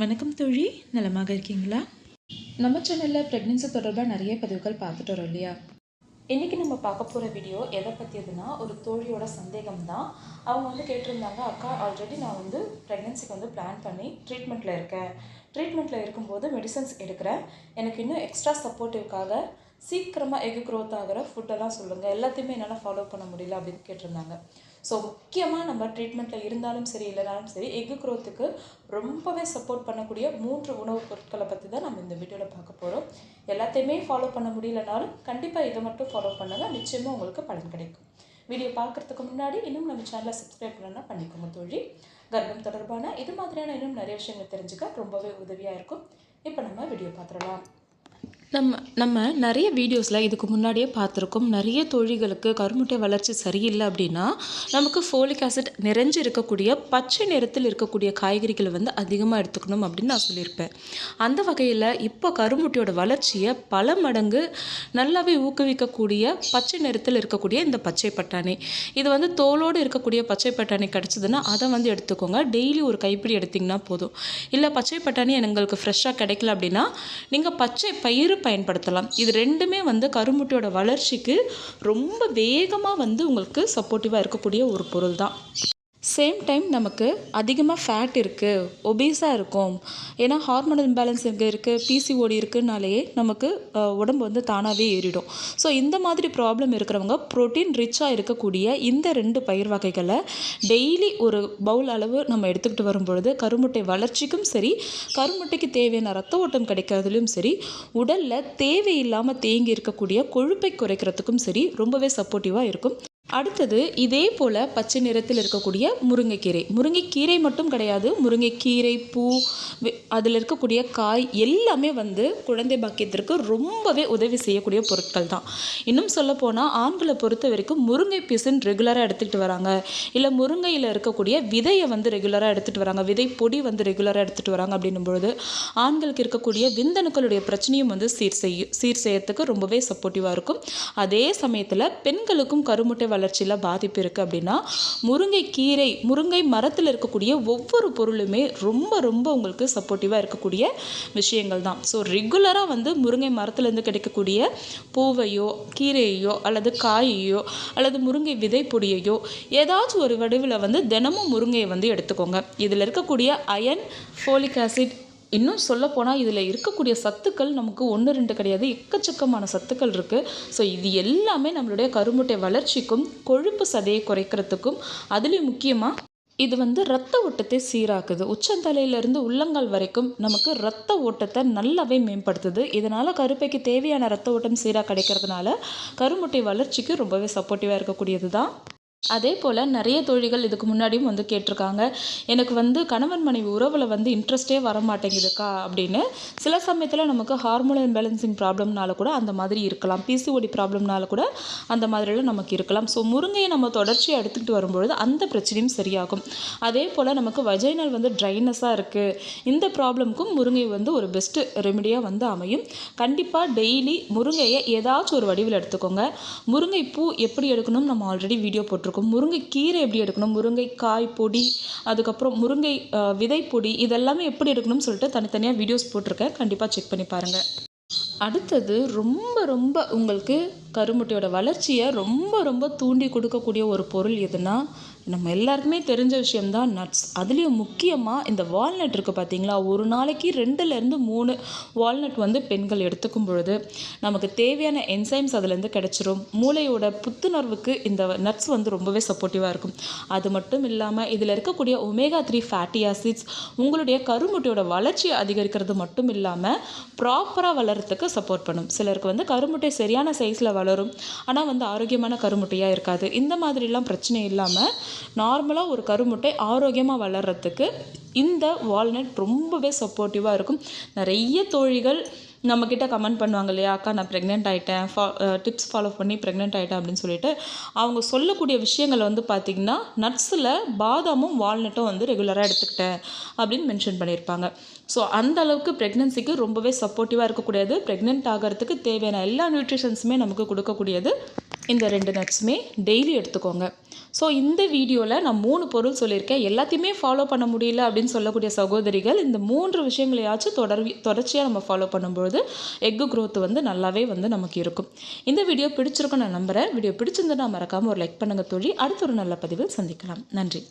வணக்கம் தோழி நலமாக இருக்கீங்களா? நம்ம சேனலில் ப்ரெக்னென்சி தொடர்பாக நிறைய பதிவுகள் பார்த்துட்டு வரோம் இல்லையா? இன்றைக்கி நம்ம பார்க்க போகிற வீடியோ எதை பற்றியதுன்னா ஒரு தோழியோட சந்தேகம் தான் அவங்க வந்து கேட்டிருந்தாங்க அக்கா ஆல்ரெடி நான் வந்து ப்ரெக்னென்சிக்கு வந்து பிளான் பண்ணி ட்ரீட்மெண்ட்டில் இருக்கேன். ட்ரீட்மெண்ட்டில் இருக்கும்போது மெடிசன்ஸ் எடுக்கிறேன். எனக்கு இன்னும் எக்ஸ்ட்ரா சப்போர்ட்டிவ்க்காக சீக்கிரமாக எக் க்ரோத் ஆகிற ஃபுட்டெல்லாம் சொல்லுங்கள் எல்லாத்தையுமே என்னால் ஃபாலோ பண்ண முடியல அப்படின்னு கேட்டிருந்தாங்க. ஸோ முக்கியமாக நம்ம ட்ரீட்மெண்ட்டில் இருந்தாலும் சரி இல்லைனாலும் சரி எக்கு க்ரோத்துக்கு ரொம்பவே சப்போர்ட் பண்ணக்கூடிய மூன்று உணவுப் பொருட்களை பற்றி தான் நம்ம இந்த வீடியோவில் பார்க்க போகிறோம் எல்லாத்தையுமே ஃபாலோ பண்ண முடியலனாலும் கண்டிப்பாக இதை மட்டும் ஃபாலோ பண்ணுங்கள் நிச்சயமாக உங்களுக்கு பலன் கிடைக்கும். வீடியோ பார்க்குறதுக்கு முன்னாடி இன்னும் நம்ம சேனலை சப்ஸ்கிரைப் பண்ணலாம் பண்ணிக்கோங்க தோழி. கர்ப்பம் தொடர்பான இது மாதிரியான இன்னும் நிறைய விஷயங்கள் தெரிஞ்சுக்க ரொம்பவே உதவியாக இருக்கும். இப்போ நம்ம வீடியோ பார்த்துடலாம். நம்ம நம்ம நிறைய வீடியோஸில் இதுக்கு முன்னாடியே பார்த்துருக்கோம். நிறைய தொழில்களுக்கு கருமுட்டை வளர்ச்சி சரியில்லை அப்படின்னா நமக்கு ஃபோலிக் ஆசிட் நிறைஞ்சு இருக்கக்கூடிய பச்சை நிறத்தில் இருக்கக்கூடிய காய்கறிகளை வந்து அதிகமாக எடுத்துக்கணும் அப்படின்னு நான் சொல்லியிருப்பேன். அந்த வகையில் இப்போ கருமுட்டையோட வளர்ச்சியை பல மடங்கு நல்லாவே ஊக்குவிக்கக்கூடிய பச்சை நிறத்தில் இருக்கக்கூடிய இந்த பச்சை பட்டாணி. இது வந்து தோலோடு இருக்கக்கூடிய பச்சை பட்டாணி கிடச்சிதுன்னா அதை வந்து எடுத்துக்கோங்க. டெய்லி ஒரு கைப்பிடி எடுத்திங்கன்னா போதும். இல்லை பச்சை பட்டாணி எங்களுக்கு ஃப்ரெஷ்ஷாக கிடைக்கல அப்படின்னா நீங்கள் பச்சை பயிறு பயன்படுத்தலாம். இது ரெண்டுமே வந்து கருமுட்டையோட வளர்ச்சிக்கு ரொம்ப வேகமாக வந்து உங்களுக்கு சப்போர்ட்டிவாக இருக்கக்கூடிய ஒரு பொருள் தான் சேம் டைம் நமக்கு அதிகமாக ஃபேட் இருக்குது ஒபீஸாக இருக்கும். ஏன்னா ஹார்மோனல் இம்பேலன்ஸ் இங்கே இருக்குது பிசிஓடி இருக்குதுனாலேயே நமக்கு உடம்பு வந்து தானாகவே ஏறிடும். ஸோ இந்த மாதிரி ப்ராப்ளம் இருக்கிறவங்க ப்ரோட்டீன் ரிச்சாக இருக்கக்கூடிய இந்த ரெண்டு பயிர் வகைகளை டெய்லி ஒரு பவுல் அளவு நம்ம எடுத்துக்கிட்டு வரும்பொழுது கருமுட்டை வளர்ச்சிக்கும் சரி கருமுட்டைக்கு தேவையான ரத்த ஓட்டம் கிடைக்கிறதுலையும் சரி உடலில் தேவையில்லாமல் தேங்கி இருக்கக்கூடிய கொழுப்பை குறைக்கிறதுக்கும் சரி ரொம்பவே சப்போர்ட்டிவாக இருக்கும். அடுத்தது இதே போல் பச்சை நிறத்தில் இருக்கக்கூடிய முருங்கைக்கீரை. முருங்கைக்கீரை மட்டும் கிடையாது முருங்கைக்கீரை பூ அதில் இருக்கக்கூடிய காய் எல்லாமே வந்து குழந்தை பாக்கியத்திற்கு ரொம்பவே உதவி செய்யக்கூடிய பொருட்கள் தான். இன்னும் சொல்லப்போனால் ஆண்களை பொறுத்த வரைக்கும் முருங்கை பிசின் ரெகுலராக எடுத்துக்கிட்டு வராங்க. இல்லை முருங்கையில் இருக்கக்கூடிய விதையை வந்து ரெகுலராக எடுத்துகிட்டு வராங்க. விதை பொடி வந்து ரெகுலராக எடுத்துகிட்டு வராங்க அப்படின்னும் பொழுது ஆண்களுக்கு இருக்கக்கூடிய விந்தணுக்களுடைய பிரச்சனையும் வந்து சீர் செய்யும் சீர் செய்யறதுக்கு ரொம்பவே சப்போர்ட்டிவாக இருக்கும். அதே சமயத்தில் பெண்களுக்கும் கருமுட்டை வளர்ச்சியில் பாதிப்பு இருக்குது அப்படின்னா முருங்கை கீரை முருங்கை மரத்தில் இருக்கக்கூடிய ஒவ்வொரு பொருளுமே ரொம்ப ரொம்ப உங்களுக்கு சப்போர்ட்டிவாக இருக்கக்கூடிய விஷயங்கள் தான். ஸோ ரெகுலராக வந்து முருங்கை மரத்துலேருந்து கிடைக்கக்கூடிய பூவையோ கீரையோ அல்லது காயையோ அல்லது முருங்கை விதை பொடியையோ ஏதாச்சும் ஒரு வடிவில் வந்து தினமும் முருங்கையை வந்து எடுத்துக்கோங்க. இதில் இருக்கக்கூடிய அயன் ஃபோலிக் ஆசிட் இன்னும் சொல்லப்போனால் இதில் இருக்கக்கூடிய சத்துக்கள் நமக்கு ஒன்று ரெண்டு கிடையாது. எக்கச்சக்கமான சத்துக்கள் இருக்குது ஸோ இது எல்லாமே நம்மளுடைய கருமுட்டை வளர்ச்சிக்கும் கொழுப்பு சதையை குறைக்கிறதுக்கும் அதுலேயும் முக்கியமாக இது வந்து ரத்த ஓட்டத்தை சீராக்குது. உச்சந்தலையிலேருந்து உள்ளங்கால் வரைக்கும் நமக்கு ரத்த ஓட்டத்தை நல்லாவே மேம்படுத்துது. இதனால் கருப்பைக்கு தேவையான ரத்த ஓட்டம் சீராக கிடைக்கிறதுனால கருமுட்டை வளர்ச்சிக்கு ரொம்பவே சப்போர்ட்டிவாக இருக்கக்கூடியது தான் அதே போல் நிறைய தோழிகள் இதுக்கு முன்னாடியும் வந்து கேட்டிருக்காங்க. எனக்கு வந்து கணவன் மனைவி உறவில் வந்து இன்ட்ரெஸ்ட்டே வர மாட்டேங்குதுக்கா அப்படின்னு. சில சமயத்தில் நமக்கு ஹார்மோன் பேலன்சிங் ப்ராப்ளம்னால கூட அந்த மாதிரி இருக்கலாம். பிசிஓடி ப்ராப்ளம்னால கூட அந்த மாதிரிலாம் நமக்கு இருக்கலாம். ஸோ முருங்கையை நம்ம தொடர்ச்சியாக எடுத்துக்கிட்டு வரும்பொழுது அந்த பிரச்சனையும் சரியாகும். அதே போல் நமக்கு வஜைனல் வந்து ட்ரைனஸாக இருக்குது இந்த ப்ராப்ளம்க்கும் முருங்கை வந்து ஒரு பெஸ்ட்டு ரெமிடியாக வந்து அமையும். கண்டிப்பாக டெய்லி முருங்கையை ஏதாச்சும் ஒரு வடிவில் எடுத்துக்கோங்க. முருங்கை பூ எப்படி எடுக்கணும் நம்ம ஆல்ரெடி வீடியோ போட்டிருக்கோம். இருக்கும் முருங்கைக்கீரை எப்படி எடுக்கணும்? முருங்கைக்காய் பொடி அதுக்கப்புறம் முருங்கை விதை பொடி இதெல்லாமே எப்படி எடுக்கணும்னு சொல்லிட்டு தனித்தனியாக வீடியோஸ் போட்டிருக்கேன். கண்டிப்பாக செக் பண்ணி பாருங்கள் அடுத்தது ரொம்ப ரொம்ப உங்களுக்கு கருமுட்டையோட வளர்ச்சியை ரொம்ப ரொம்ப தூண்டி கொடுக்கக்கூடிய ஒரு பொருள் எதுனா நம்ம எல்லாருக்குமே தெரிஞ்ச விஷயம்தான் நட்ஸ் அதுலேயும் முக்கியமாக இந்த வால்நட் இருக்குது பார்த்தீங்களா ஒரு நாளைக்கு ரெண்டுலேருந்து மூணு வால்நட் வந்து பெண்கள் எடுத்துக்கும் பொழுது நமக்கு தேவையான என்சைம்ஸ் அதுலேருந்து கிடச்சிரும். மூளையோட புத்துணர்வுக்கு இந்த நட்ஸ் வந்து ரொம்பவே சப்போர்ட்டிவாக இருக்கும். அது மட்டும் இல்லாமல் இதில் இருக்கக்கூடிய ஒமேகா த்ரீ ஃபேட்டி ஆசிட்ஸ் உங்களுடைய கருமுட்டையோட வளர்ச்சியை அதிகரிக்கிறது மட்டும் இல்லாமல் ப்ராப்பராக வளர்கிறதுக்கு சப்போர்ட் பண்ணும். சிலருக்கு வந்து கருமுட்டை சரியான சைஸில் வளரும். ஆனால் வந்து ஆரோக்கியமான கருமுட்டையாக இருக்காது. இந்த மாதிரிலாம் பிரச்சனை இல்லாமல் நார்மலாக ஒரு கருமுட்டை ஆரோக்கியமாக வளர்கிறதுக்கு இந்த வால்நட் ரொம்பவே சப்போர்ட்டிவாக இருக்கும். நிறைய தோழிகள் நம்மக்கிட்ட கமெண்ட் பண்ணுவாங்க இல்லையா அக்கா நான் ப்ரெக்னென்ட் ஆகிட்டேன் ஃபா டிப்ஸ் ஃபாலோ பண்ணி ப்ரெக்னென்ட் ஆகிட்டேன் அப்படின்னு சொல்லிட்டு அவங்க சொல்லக்கூடிய விஷயங்கள் வந்து பார்த்திங்கன்னா நட்ஸில் பாதாமும் வால்நட்டும் வந்து ரெகுலராக எடுத்துக்கிட்டேன் அப்படின்னு மென்ஷன் பண்ணியிருப்பாங்க. ஸோ அந்த அளவுக்கு ப்ரெக்னென்சிக்கு ரொம்பவே சப்போர்ட்டிவாக இருக்கக்கூடியது. ப்ரெக்னென்ட் ஆகிறதுக்கு தேவையான எல்லா நியூட்ரிஷன்ஸுமே நமக்கு கொடுக்கக்கூடியது இந்த ரெண்டு நட்ஸுமே டெய்லி எடுத்துக்கோங்க. ஸோ இந்த வீடியோவில் நான் மூணு பொருள் சொல்லியிருக்கேன். எல்லாத்தையுமே ஃபாலோ பண்ண முடியல அப்படின்னு சொல்லக்கூடிய சகோதரிகள் இந்த மூன்று விஷயங்களையாச்சும் தொடர் தொடர்ச்சியாக நம்ம ஃபாலோ பண்ணும்பொழுது எக்கு க்ரோத் வந்து நல்லாவே வந்து நமக்கு இருக்கும். இந்த வீடியோ பிடிச்சிருக்கும் நான் நம்புகிறேன் வீடியோ பிடிச்சிருந்தா மறக்காமல் ஒரு லைக் பண்ணுங்கள் தோழி. அடுத்த ஒரு நல்ல பதிவில் சந்திக்கலாம். நன்றி.